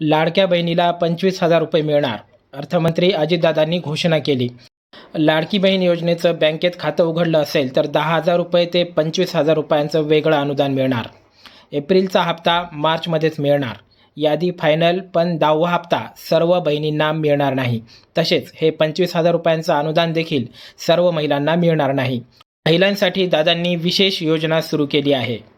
लाडक्या बहिणीला पंचवीस हजार रुपये मिळणार अर्थमंत्री अजितदादांनी घोषणा केली. लाडकी बहीण योजनेचं बँकेत खातं उघडलं असेल तर दहा हजार रुपये ते पंचवीस हजार रुपयांचं वेगळं अनुदान मिळणार. एप्रिलचा हप्ता मार्चमध्येच मिळणार. यादी फायनल पण दहावा हप्ता सर्व बहिणींना मिळणार नाही. तसेच हे पंचवीस हजार रुपयांचं अनुदान देखील सर्व महिलांना मिळणार नाही. महिलांसाठी दादांनी विशेष योजना सुरू केली आहे.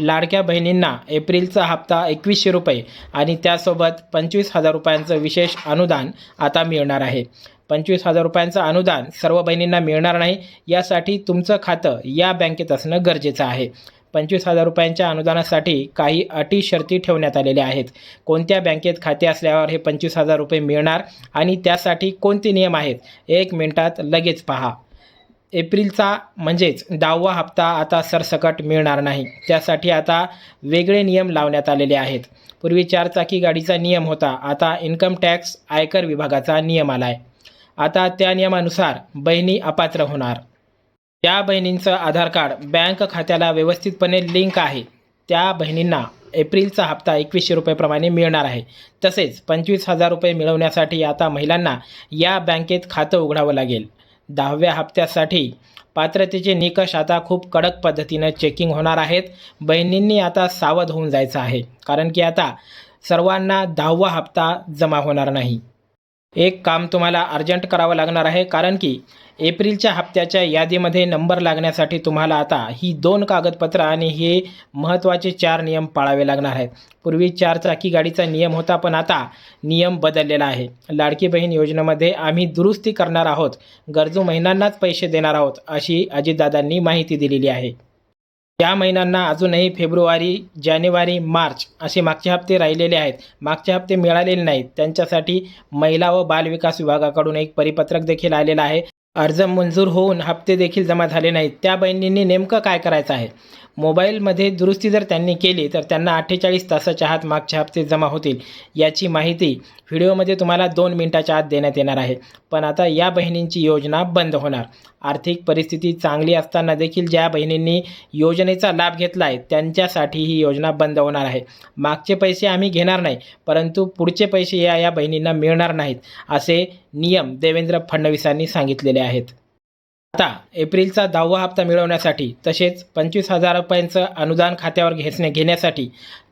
लाडक्या बहिणींना एप्रिलचा हप्ता एकवीसशे रुपये आणि त्यासोबत पंचवीस हजार रुपयांचं विशेष अनुदान आता मिळणार आहे. पंचवीस हजार रुपयांचं अनुदान सर्व बहिणींना मिळणार नाही यासाठी तुमचं खातं या बँकेत असणं गरजेचं आहे. पंचवीस हजार रुपयांच्या अनुदानासाठी काही अटी शर्ती ठेवण्यात आलेल्या आहेत. कोणत्या बँकेत खाते असल्यावर हे पंचवीस हजार रुपये मिळणार आणि त्यासाठी कोणते नियम आहेत एक मिनिटात लगेच पहा. एप्रिलचा म्हणजेच दहावा हप्ता आता सरसकट मिळणार नाही. त्यासाठी आता वेगळे नियम लावण्यात आलेले आहेत. पूर्वी चारचाकी गाडीचा नियम होता. आता इन्कम टॅक्स आयकर विभागाचा नियम आला आहे आता त्या नियमानुसार बहिणी अपात्र होणार. त्या बहिणींचं आधार कार्ड बँक खात्याला व्यवस्थितपणे लिंक आहे. त्या बहिणींना एप्रिलचा हप्ता एकवीसशे रुपयेप्रमाणे मिळणार आहे. तसेच पंचवीस हजार रुपये मिळवण्यासाठी आता महिलांना या बँकेत खातं उघडावं लागेल. दहाव्या हप्त्यासाठी पात्रतेचे निकष आता खूप कडक पद्धतीनं चेकिंग होणार आहेत. बहिणींनी आता सावध होऊन जायचं आहे. कारण की आता सर्वांना दहावा हप्ता जमा होणार नाही. एक काम तुम्हाला अर्जंट करावं लागणार आहे कारण की एप्रिलच्या हप्त्याच्या यादीमध्ये नंबर लागण्यासाठी तुम्हाला आता ही दोन कागदपत्रं आणि हे महत्त्वाचे चार नियम पाळावे लागणार आहेत. पूर्वी चार चाकी गाडीचा नियम होता पण आता नियम बदललेला आहे. लाडकी बहीण योजनेमध्ये आम्ही दुरुस्ती करणार आहोत गरजू महिलांनाच पैसे देणार आहोत अशी अजितदादांनी माहिती दिलेली आहे. या महिन्यांना अजूनही फेब्रुवारी जानेवारी मार्च असे मागचे हप्ते राहिलेले आहेत. मागचे हप्ते मिळालेले नाहीत. त्यांच्यासाठी महिला व बालविकास विभागाकडून एक परिपत्रक देखील आलेलं आहे. अर्ज मंजूर होऊन हप्ते देखील जमा झाले नाहीत. त्या बहिणींनी नेमकं काय करायचं आहे? मोबाईलमध्ये दुरुस्ती जर त्यांनी केली तर त्यांना अठ्ठेचाळीस तासाच्या आत मागचे हप्ते जमा होतील. याची माहिती व्हिडिओमध्ये तुम्हाला दोन मिनिटाच्या आत देण्यात येणार आहे. पण आता या बहिणींची योजना बंद होणार. आर्थिक परिस्थिती चांगली असताना देखील ज्या बहिणींनी योजनेचा लाभ घेतला आहे त्यांच्यासाठी ही योजना बंद होणार आहे. मागचे पैसे आम्ही घेणार नाही परंतु पुढचे पैसे या या बहिणींना मिळणार नाहीत असे नियम देवेंद्र फडणवीसांनी सांगितलेले आहेत. आता एप्रिलचा दहावा हप्ता मिळवण्यासाठी तसेच पंचवीस हजार रुपयांचं अनुदान खात्यावर घेसणे घेण्यासाठी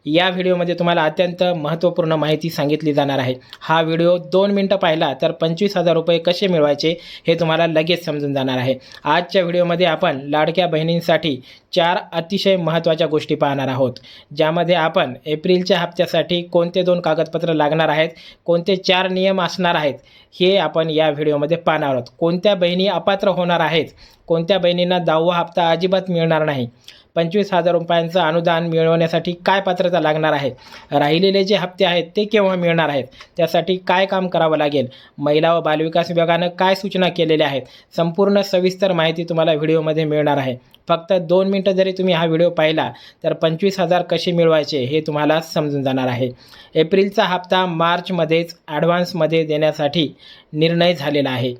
या व्हिडिओमध्ये तुम्हाला अत्यंत महत्त्वपूर्ण माहिती सांगितली जाणार आहे. हा व्हिडिओ दोन मिनटं पाहिला तर पंचवीस हजार रुपये कसे मिळवायचे हे तुम्हाला लगेच समजून जाणार आहे. आजच्या व्हिडिओमध्ये आपण लाडक्या बहिणींसाठी चार अतिशय महत्त्वाच्या गोष्टी पाहणार आहोत ज्यामध्ये आपण एप्रिलच्या हप्त्यासाठी कोणते दोन कागदपत्र लागणार आहेत कोणते चार नियम असणार आहेत हे आपण या व्हिडिओमध्ये पाहणार आहोत. कोणत्या बहिणी अपात्र होणार आहेत कोणत्या बहिणींना दहावा हप्ता अजिबात मिळणार नाही पंचवीस हजार रुपयांचं अनुदान मिळवण्यासाठी काय पात्रता लागणार आहे? राहिलेले जे हप्ते आहेत ते केव्हा मिळणार आहेत? त्यासाठी काय काम करावं लागेल? महिला व बालविकास विभागानं काय सूचना केलेल्या आहेत? संपूर्ण सविस्तर माहिती तुम्हाला व्हिडिओमध्ये मिळणार आहे. फक्त दोन मिनटं जरी तुम्ही हा व्हिडिओ पाहिला तर पंचवीस हजार कसे मिळवायचे हे तुम्हाला समजून जाणार आहे. एप्रिलचा हप्ता मार्चमध्येच ॲडव्हान्समध्ये देण्यासाठी निर्णय झालेला आहे.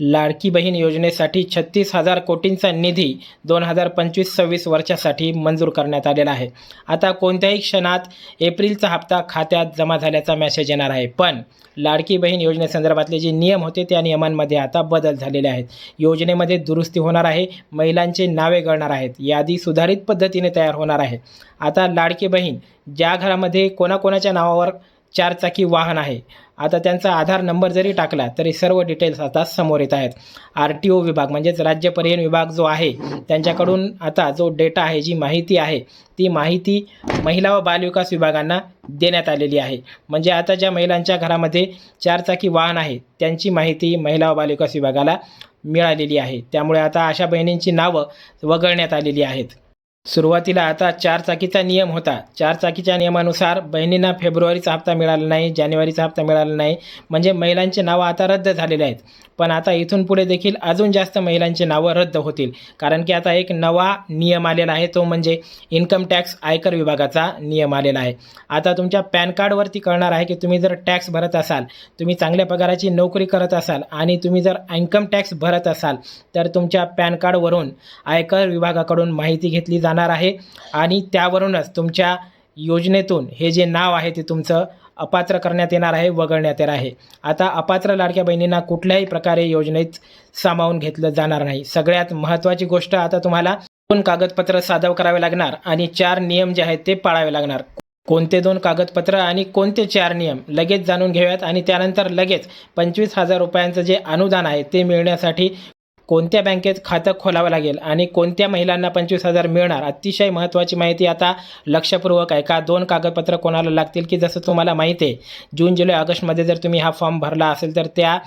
लाडकी बहीण योजनेसाठी छत्तीस हजार कोटींचा निधी दोन हजार पंचवीस सव्वीस वर्षासाठी मंजूर करण्यात आलेला आहे. आता कोणत्याही क्षणात एप्रिलचा हप्ता खात्यात जमा झाल्याचा मेसेज येणार आहे. पण लाडकी बहीण योजनेसंदर्भातले जे नियम होते त्या नियमांमध्ये आता बदल झालेले आहेत. योजनेमध्ये दुरुस्ती होणार आहे महिलांचे नावे गळणार आहेत यादी सुधारित पद्धतीने तयार होणार आहे. आता लाडकी बहीण ज्या घरामध्ये कोणाकोणाच्या नावावर चारचाकी वाहन आहे आता त्यांचा आधार नंबर जरी टाकला तरी सर्व डिटेल्स आता समोर येत आहेत. आर टी ओ विभाग म्हणजेच राज्य परिवहन विभाग जो आहे त्यांच्याकडून आता जो डेटा आहे जी माहिती आहे ती माहिती महिला व बालविकास विभागांना देण्यात आलेली आहे. म्हणजे आता ज्या महिलांच्या घरामध्ये चारचाकी वाहन आहे त्यांची माहिती महिला व बालविकास विभागाला मिळालेली आहे. त्यामुळे आता अशा बहिणींची नावं वगळण्यात आलेली आहेत. सुरुवातीला आता चारचाकीचा नियम होता. चार चाकीच्या नियमानुसार बहिणींना फेब्रुवारीचा हप्ता मिळाला नाही जानेवारीचा हप्ता मिळाला नाही. म्हणजे महिलांचे नावं आता रद्द झालेले आहेत. पण आता इथून पुढे देखील अजून जास्त महिलांची नावं रद्द होतील. कारण की आता एक नवा नियम आलेला आहे तो म्हणजे इन्कम टॅक्स आयकर विभागाचा नियम आलेला आहे. आता तुमच्या पॅन कार्डवरती कळणार आहे की तुम्ही जर टॅक्स भरत असाल तुम्ही चांगल्या पगाराची नोकरी करत असाल आणि तुम्ही जर इन्कम टॅक्स भरत असाल तर तुमच्या पॅन कार्डवरून आयकर विभागाकडून माहिती घेतली जा जाणार आहे. आणि त्यावरूनच तुमच्या योजनेतून हे जे नाव आहे ते तुमचं अपात्र करण्यात येणार आहे वगळण्यात येणार आहे. आता अपात्र लाडक्या बहिणींना कुठल्याही प्रकारे योजनेत सामावून घेतलं जाणार नाही. सगळ्यात महत्त्वाची गोष्ट आता तुम्हाला दोन कागदपत्र सादर करावे लागणार आणि चार नियम जे आहेत ते पाळावे लागणार. कोणते दोन कागदपत्र आणि कोणते चार नियम? लगेच जाणून घेऊयात आणि त्यानंतर लगेच पंचवीस हजार रुपयांचं जे अनुदान आहे ते मिळण्यासाठी कोणत्या बँकेत खातं खोलावं लागेल आणि कोणत्या महिलांना पंचवीस हजार मिळणार? अतिशय महत्त्वाची माहिती आता लक्षपूर्वक आहे. का दोन कागदपत्र कोणाला लागतील की जसं तुम्हाला माहिती आहे? जून जुलै ऑगस्टमध्ये जर तुम्ही हा फॉर्म भरला असेल तर त्या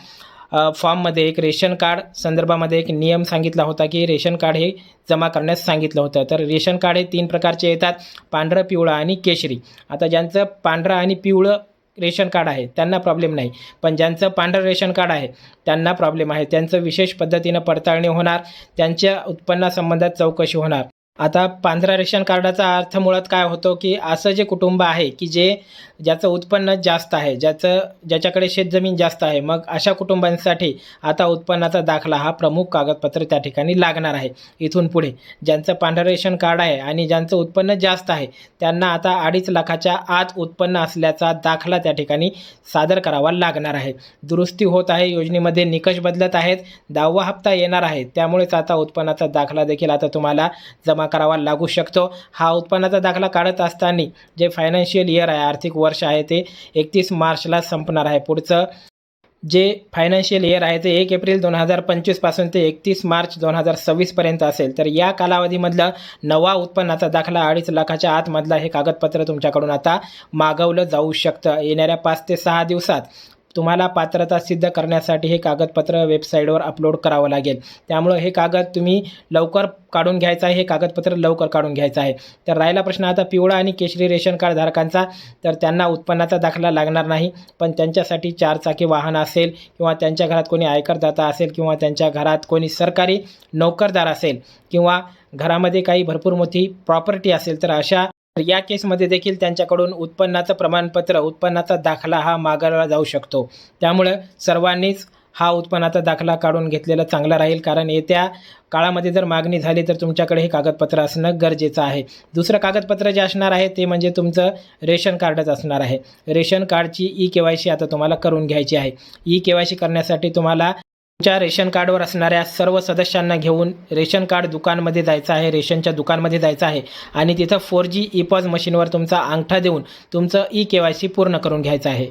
फॉर्ममध्ये एक रेशन कार्ड संदर्भामध्ये एक नियम सांगितला होता की रेशन कार्ड हे जमा करण्यास सांगितलं होतं. तर रेशन कार्ड हे तीन प्रकारचे येतात. पांढरं पिवळं आणि केशरी. आता ज्यांचं पांढरं आणि पिवळं रेशन कार्ड आहे त्यांना प्रॉब्लेम नाही. पण ज्यांचं पांढरं रेशन कार्ड आहे त्यांना प्रॉब्लेम आहे. त्यांचं विशेष पद्धतीनं पडताळणी होणार त्यांच्या उत्पन्नासंबंधात चौकशी होणार. आता पांढरा रेशन कार्डाचा अर्थ मुळात काय होतो की असं जे कुटुंब आहे की जे ज्याचं उत्पन्न जास्त आहे ज्याचं ज्याच्याकडे शेतजमीन जास्त आहे मग अशा कुटुंबांसाठी आता उत्पन्नाचा दाखला हा प्रमुख कागदपत्र त्या ठिकाणी लागणार आहे. इथून पुढे ज्यांचं पांढरं रेशन कार्ड आहे आणि ज्यांचं उत्पन्न जास्त आहे त्यांना आता अडीच लाखाच्या आत उत्पन्न असल्याचा दाखला त्या ठिकाणी सादर करावा लागणार आहे. दुरुस्ती होत आहे योजनेमध्ये निकष बदलत आहेत दहावा हप्ता येणार आहे त्यामुळेच आता उत्पन्नाचा दाखला देखील आता तुम्हाला जमा करावा लागू शकतो. हा उत्पन्नाचा दाखला काढत असताना जे फायनान्शियल इयर आहे आर्थिक वर्ष आहे ते एकतीस मार्चला संपणार आहे. पुढचं जे फायनान्शियल इयर आहे ते एक एप्रिल दोन हजार पंचवीसपासून ते एकतीस मार्च दोन हजार सव्वीसपर्यंत असेल. तर या कालावधीमधलं नवा उत्पन्नाचा दाखला अडीच लाखाच्या आतमधला हे कागदपत्र तुमच्याकडून आता मागवलं जाऊ शकतं. येणाऱ्या पाच ते सहा दिवसात तुम्हाला पात्रता सिद्ध करण्यासाठी हे कागदपत्र वेबसाईटवर अपलोड करावं लागेल. त्यामुळं हे कागद तुम्ही लवकर काढून घ्यायचं आहे हे कागदपत्र लवकर काढून घ्यायचं आहे. तर राहिला प्रश्न आता पिवळा आणि केशरी रेशन कार्ड धारकांचा तर त्यांना उत्पन्नाचा दाखला लागणार नाही पण त्यांच्यासाठी चारचाकी वाहन असेल किंवा त्यांच्या घरात कोणी आयकरदाता असेल किंवा त्यांच्या घरात कोणी सरकारी नोकरदार असेल किंवा घरामध्ये काही भरपूर मोठी प्रॉपर्टी असेल तर अशा तर या केसमध्ये देखील त्यांच्याकडून उत्पन्नाचं प्रमाणपत्र उत्पन्नाचा दाखला हा मागवला जाऊ शकतो. त्यामुळं सर्वांनीच हा उत्पन्नाचा दाखला काढून घेतलेला चांगला राहील. कारण येत्या काळामध्ये जर मागणी झाली तर तुमच्याकडे हे कागदपत्र असणं गरजेचं आहे. दुसरं कागदपत्र जे असणार आहे ते म्हणजे तुमचं रेशन कार्डच असणार आहे. रेशन कार्डची ई के वाय सी आता तुम्हाला करून घ्यायची आहे. ई के वाय सी करण्यासाठी तुम्हाला तुमच्या रेशन कार्डवर असणाऱ्या सर्व सदस्यांना घेऊन रेशन कार्ड दुकानमध्ये जायचं आहे रेशनच्या दुकानमध्ये जायचं आहे आणि तिथं फोर जी ई पॉज मशीनवर तुमचा अंगठा देऊन तुमचं ई के वाय सी पूर्ण करून घ्यायचं आहे.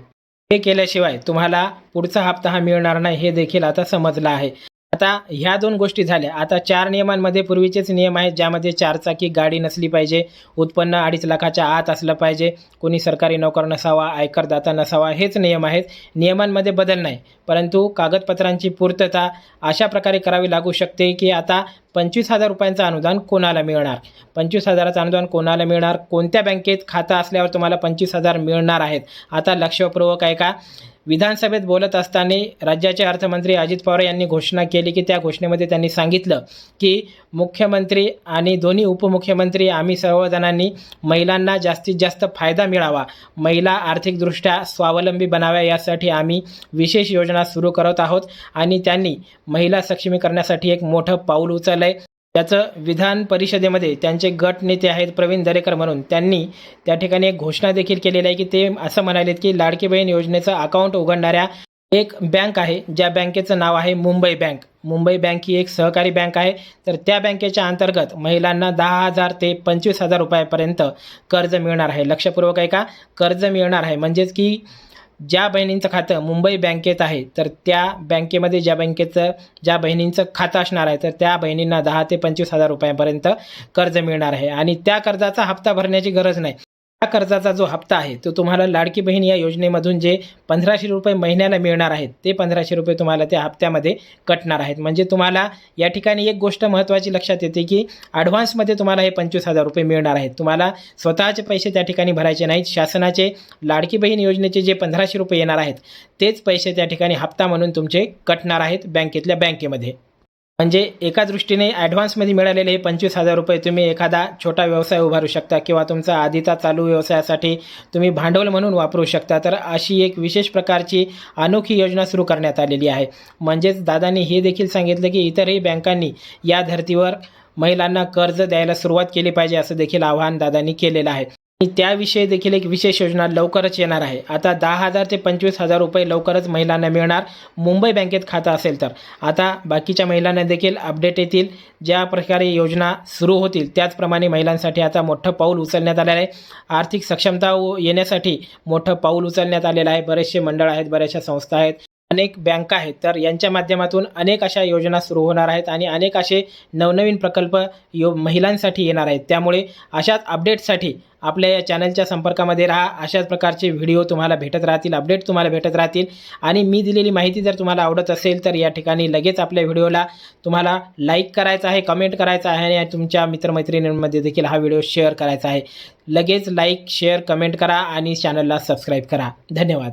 हे केल्याशिवाय तुम्हाला पुढचा हप्ता हा मिळणार नाही हे देखील आता समजलं आहे. आता ह्या दोन गोष्टी झाल्या. आता चार नियमांमध्ये पूर्वीचेच नियम आहेत ज्यामध्ये चारचाकी गाडी नसली पाहिजे उत्पन्न अडीच लाखाच्या आत असलं पाहिजे कोणी सरकारी नोकर नसावा आयकरदाता नसावा हेच नियम आहेत. नियमांमध्ये बदल नाही. परंतु कागदपत्रांची पूर्तता अशा प्रकारे करावी लागू शकते की आता पंचवीस हजार रुपयांचं अनुदान कोणाला मिळणार? पंचवीस हजाराचं अनुदान कोणाला मिळणार? कोणत्या बँकेत खातं असल्यावर तुम्हाला पंचवीस हजार मिळणार आहेत? आता लक्षपूर्वक आहे का विधानसभेत बोलत असताना राज्याचे अर्थमंत्री अजित पवार यांनी घोषणा केली की त्या घोषणेमध्ये त्यांनी सांगितलं की मुख्यमंत्री आणि दोन्ही उपमुख्यमंत्री आम्ही सर्वजणांनी महिलांना जास्तीत जास्त फायदा मिळावा. महिला आर्थिकदृष्ट्या स्वावलंबी बनाव्या यासाठी आम्ही विशेष योजना सुरू करत आहोत आणि त्यांनी महिला सक्षमीकरणासाठी एक मोठं पाऊल उचललं आहे त्याचं विधान परिषदेमध्ये त्यांचे गट नेते आहेत प्रवीण दरेकर म्हणून. त्यांनी त्या ठिकाणी एक घोषणा देखील केलेली आहे की ते असं म्हणालेत की लाडकी बहीण योजनेचं अकाउंट उघडणाऱ्या एक बँक आहे ज्या बँकेचं नाव आहे मुंबई बँक मुंबई बँक ही एक सहकारी बँक आहे. तर त्या बँकेच्या अंतर्गत महिलांना दहा हजार ते पंचवीस हजार रुपयापर्यंत कर्ज मिळणार आहे. लक्षपूर्वक आहे का कर्ज मिळणार आहे. म्हणजेच की ज्या बहिणींचं खातं मुंबई बँकेत आहे तर त्या बँकेमध्ये ज्या बँकेचं ज्या बहिणींचं खातं असणार आहे तर त्या बहिणींना दहा ते पंचवीस हजार रुपयांपर्यंत कर्ज मिळणार आहे. आणि त्या कर्जाचा हप्ता भरण्याची गरज नाही. हा कर्जाचा जो हप्ता आहे तो तुम्हाला लाडकी बहीण या योजनेमधून जे पंधराशे रुपये महिन्याला मिळणार आहेत ते पंधराशे रुपये तुम्हाला त्या हप्त्यामध्ये कटणार आहेत. म्हणजे तुम्हाला या ठिकाणी एक गोष्ट महत्त्वाची लक्षात येते की ॲडव्हान्समध्ये तुम्हाला हे पंचवीस हजार रुपये मिळणार आहेत. तुम्हाला स्वतःचे पैसे त्या ठिकाणी भरायचे नाहीत. शासनाचे लाडकी बहीण योजनेचे जे पंधराशे रुपये येणार आहेत तेच पैसे त्या ठिकाणी हप्ता म्हणून तुमचे कटणार आहेत बँकेतल्या बँकेमध्ये. म्हणजे एका दृष्टीने ॲडव्हान्समध्ये मिळालेले हे पंचवीस हजार रुपये तुम्ही एखादा छोटा व्यवसाय उभारू शकता किंवा तुमचा आधीचा चालू व्यवसायासाठी तुम्ही भांडवल म्हणून वापरू शकता. तर अशी एक विशेष प्रकारची अनोखी योजना सुरू करण्यात आलेली आहे. म्हणजेच दादांनी हे देखील सांगितलं की इतरही बँकांनी या धर्तीवर महिलांना कर्ज द्यायला सुरुवात केली पाहिजे असं देखील आवाहन दादांनी केलेलं आहे. त्याविषयी देखील एक विशेष योजना लवकरच येणार आहे. आता दहा हजार ते पंचवीस हजार रुपये लवकरच महिलांना मिळणार. मुंबई बँकेत खातं असेल तर. आता बाकीच्या महिलांना देखील अपडेट येतील. ज्या प्रकारे योजना सुरू होतील त्याचप्रमाणे महिलांसाठी आता मोठं पाऊल उचलण्यात आलेलं आहे. आर्थिक सक्षमता येण्यासाठी मोठं पाऊल उचलण्यात आलेलं आहे. बरेचसे मंडळ आहेत बऱ्याचशा संस्था आहेत. अनेक बँका आहेत. तर यांच्या माध्यमातून अनेक अशा योजना सुरू होणार आहेत आणि अनेक असे नवनवीन प्रकल्प यो महिलांसाठी येणार आहेत. त्यामुळे अशाच अपडेट्ससाठी आपल्या या चॅनलच्या संपर्कामध्ये राहा. अशाच प्रकारचे व्हिडिओ तुम्हाला भेटत राहतील अपडेट तुम्हाला भेटत राहतील. आणि मी दिलेली माहिती जर तुम्हाला आवडत असेल तर या ठिकाणी लगेच आपल्या व्हिडिओला तुम्हाला लाईक करायचं आहे कमेंट करायचं आहे आणि तुमच्या मित्रमैत्रिणींमध्ये देखील हा व्हिडिओ शेअर करायचा आहे. लगेच लाईक शेअर कमेंट करा आणि चॅनलला सबस्क्राईब करा. धन्यवाद.